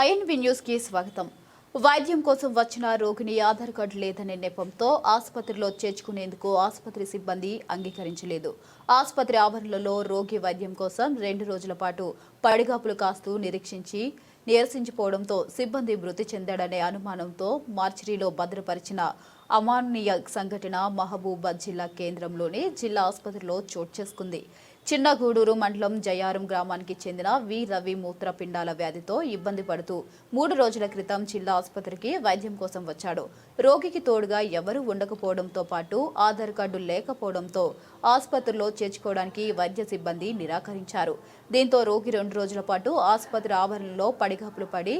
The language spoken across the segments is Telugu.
ఐఎన్వి న్యూస్కి స్వాగతం. వైద్యం కోసం వచ్చిన రోగిని ఆధార్ కార్డు లేదనే నెపంతో ఆసుపత్రిలో చేర్చుకునేందుకు ఆసుపత్రి సిబ్బంది అంగీకరించలేదు. ఆసుపత్రి ఆవరణలో రోగి వైద్యం కోసం రెండు రోజుల పాటు పడిగాపులు కాస్తూ నిరీక్షించి నీరసించిపోవడంతో సిబ్బంది మృతి చెందాడనే అనుమానంతో మార్చిరీలో భద్రపరిచిన అమానీయ సంఘటన మహబూబాద్ జిల్లా కేంద్రంలోని జిల్లా ఆసుపత్రిలో చోటు చేసుకుంది. చిన్నగూడూరు మండలం జయారం గ్రామానికి చెందిన వి. రవి మూత్రపిండాల వ్యాధితో ఇబ్బంది పడుతూ మూడు రోజుల క్రితం జిల్లా ఆసుపత్రికి వైద్యం కోసం వచ్చాడు. రోగికి తోడుగా ఎవరూ ఉండకపోవడంతో పాటు ఆధార్ కార్డు లేకపోవడంతో ఆసుపత్రిలో చేర్చుకోవడానికి వైద్య సిబ్బంది నిరాకరించారు. దీంతో రోగి రెండు రోజుల పాటు ఆసుపత్రి ఆవరణలో పడిగాపులు పడి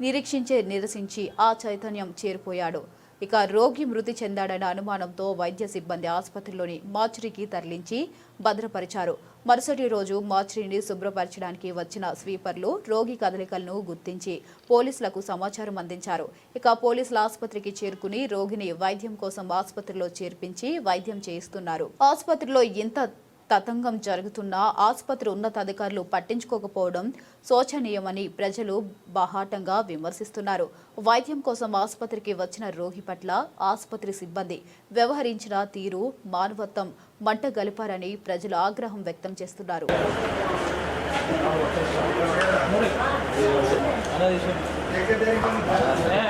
నిరీక్షించే నిరసించి ఆ చైతన్యం చేరిపోయాడు. ఇక రోగి మృతి చెందాడన్న అనుమానంతో వైద్య సిబ్బంది ఆసుపత్రిలోని మార్చురీకి తరలించి భద్రపరిచారు. మరుసటి రోజు మార్చురీని శుభ్రపరచడానికి వచ్చిన స్వీపర్లు రోగి కదలికలను గుర్తించి పోలీసులకు సమాచారం అందించారు. ఇక పోలీసులు ఆసుపత్రికి చేరుకుని రోగిని వైద్యం కోసం ఆసుపత్రిలో చేర్పించి వైద్యం చేయిస్తున్నారు. ఆసుపత్రిలో ఇంత తతంగం జరుగుతున్నా ఆసుపత్రి ఉన్నతాధికారులు పట్టించుకోకపోవడం శోచనీయమని ప్రజలు బహాటంగా విమర్శిస్తున్నారు. వైద్యం కోసం ఆసుపత్రికి వచ్చిన రోగి పట్ల ఆసుపత్రి సిబ్బంది వ్యవహరించిన తీరు మానవత్వం మంట గలిపారని ప్రజలు ఆగ్రహం వ్యక్తం చేస్తున్నారు.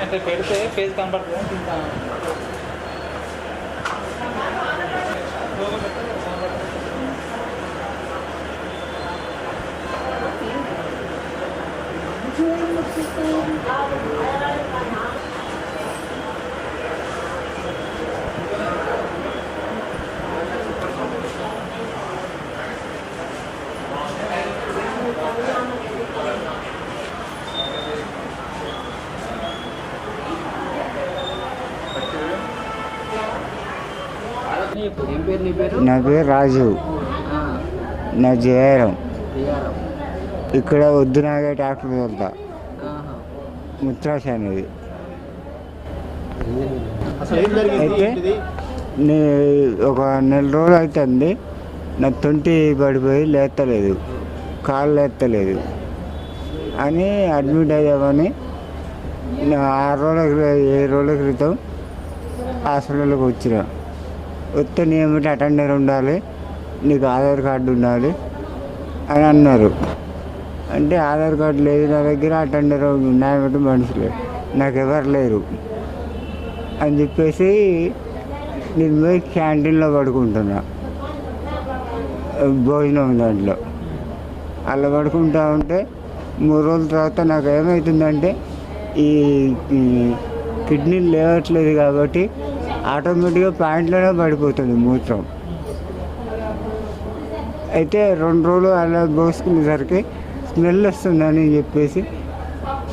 అంటే పెడితే నీ పేరు రాజు. నా జయరం. ఇక్కడ వద్దు నాగే డాక్టర్ వెళ్తా. ముత్రాశ అనేది అయితే? నీ ఒక నెల రోజులు అవుతుంది నా తొంటి పడిపోయి లేస్తలేదు కాళ్ళు లేస్తలేదు అని అడ్మిట్ అయ్యామని ఆరు రోజుల ఏడు రోజుల క్రితం హాస్పిటల్కి వచ్చిన. వస్తే నీ ఏమిటి అటెండర్ ఉండాలి? నీకు ఆధార్ కార్డు ఉండాలి? అని అన్నారు. అంటే ఆధార్ కార్డు లేదు నా దగ్గర అటెండర్ ఉన్నాయబట్టి మనుషులే నాకు ఎవరు లేరు. అని చెప్పేసి నేను పోయి క్యాంటీన్లో పడుకుంటున్నా. భోజనం దాంట్లో. అలా పడుకుంటా ఉంటే మూడు రోజుల తర్వాత నాకు ఏమవుతుందంటే ఈ ఈ కిడ్నీలు లేవట్లేదు కాబట్టి ఆటోమేటిక్గా ప్యాంట్లోనే పడిపోతుంది మూత్రం. అయితే రెండు రోజులు అలా పోసుకునేసరికి స్మెల్ వస్తుందని చెప్పేసి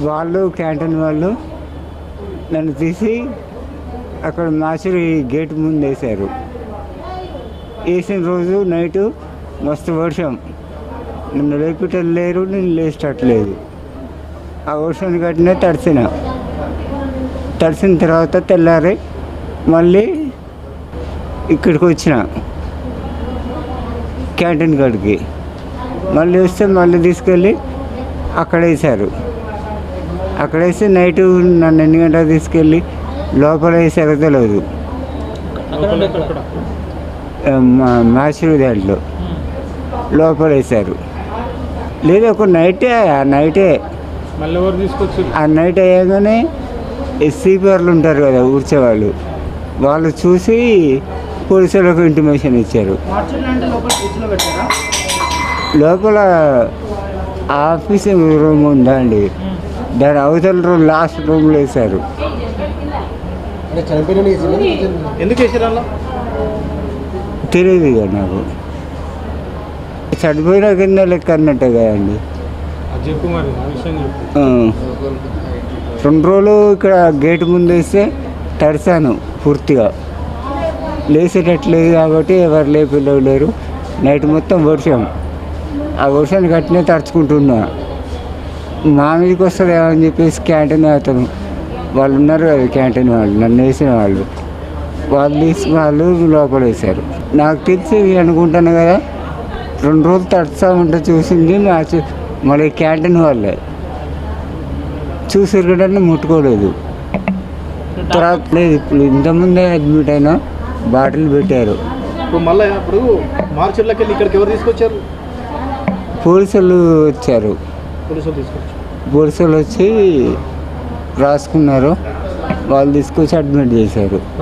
వాళ్ళు క్యాంటీన్ వాళ్ళు నన్ను తీసి అక్కడ మాసిరి గేట్ ముందు వేశారు వేసిన రోజు నైటు మస్తు వర్షం. నన్ను లేపిటలు లేరు నేను లేచేటట్లేదు. ఆ వర్షాన్ని కట్టినే తడిసిన. తడిసిన తర్వాత తెల్లారి మళ్ళీ ఇక్కడికి వచ్చిన క్యాంటీన్ కాడికి. మళ్ళీ వస్తే మళ్ళీ తీసుకెళ్ళి అక్కడ వేశారు. అక్కడ వేసి నైట్ నన్ను ఎన్ని గంటలకు తీసుకెళ్ళి లోపల వేసారో తెలియదు మాసిరు దాంట్లో లోపల వేశారు. లేదు ఒక నైటే ఆ నైటే. ఆ నైట్ అయ్యాగానే ఎస్సీపీఆర్లు ఉంటారు కదా ఊడ్చేవాళ్ళు వాళ్ళు. చూసి పోలీసులకు ఇంటిమేషన్ ఇచ్చారు. లోపల లోపల ఆఫీస్ రూమ్ ఉందా అండి దాని అవతల రూమ్ లాస్ట్ రూమ్లో వేశారు. అంటే చనిపోయిన ఎందుకు వేసారు అలా? తెలియదు ఇక నాకు. చనిపోయిన కింద లెక్క అన్నట్టే కదండి. రెండు రోజులు ఇక్కడ గేట్ ముందు వేస్తే తడిసాను పూర్తిగా. లేచేటట్లేదు కాబట్టి ఎవరు లేపిల్లలు లేరు. నైట్ మొత్తం వర్షం ఆ వర్షాన్ని కట్టినే తడుచుకుంటున్నా. మా మీదకి వస్తుందేమో అని చెప్పేసి క్యాంటీన్ అవుతాను వాళ్ళు ఉన్నారు కదా క్యాంటీన్ వాళ్ళు నన్ను వేసిన వాళ్ళు. వాళ్ళు తీసి వాళ్ళు లోపల వేశారు. నాకు తెలిసి అనుకుంటాను కదా రెండు రోజులు తడుస్తా ఉంటే చూసింది మా మళ్ళీ క్యాంటీన్ వాళ్ళే. చూసారు కూడా ముట్టుకోలేదు. తర్వాత లేదు ఇప్పుడు ఇంతకుముందే అడ్మిట్ అయినా బాటిల్ పెట్టారు. ఇప్పుడు మళ్ళీ ఇప్పుడు మార్చిలోకి వెళ్ళి ఇక్కడికి ఎవరు తీసుకొచ్చారు? పోలీసులు వచ్చారు. పోలీసులు వచ్చి రాసుకున్నారు. వాళ్ళు తీసుకొచ్చి అడ్మిట్ చేశారు.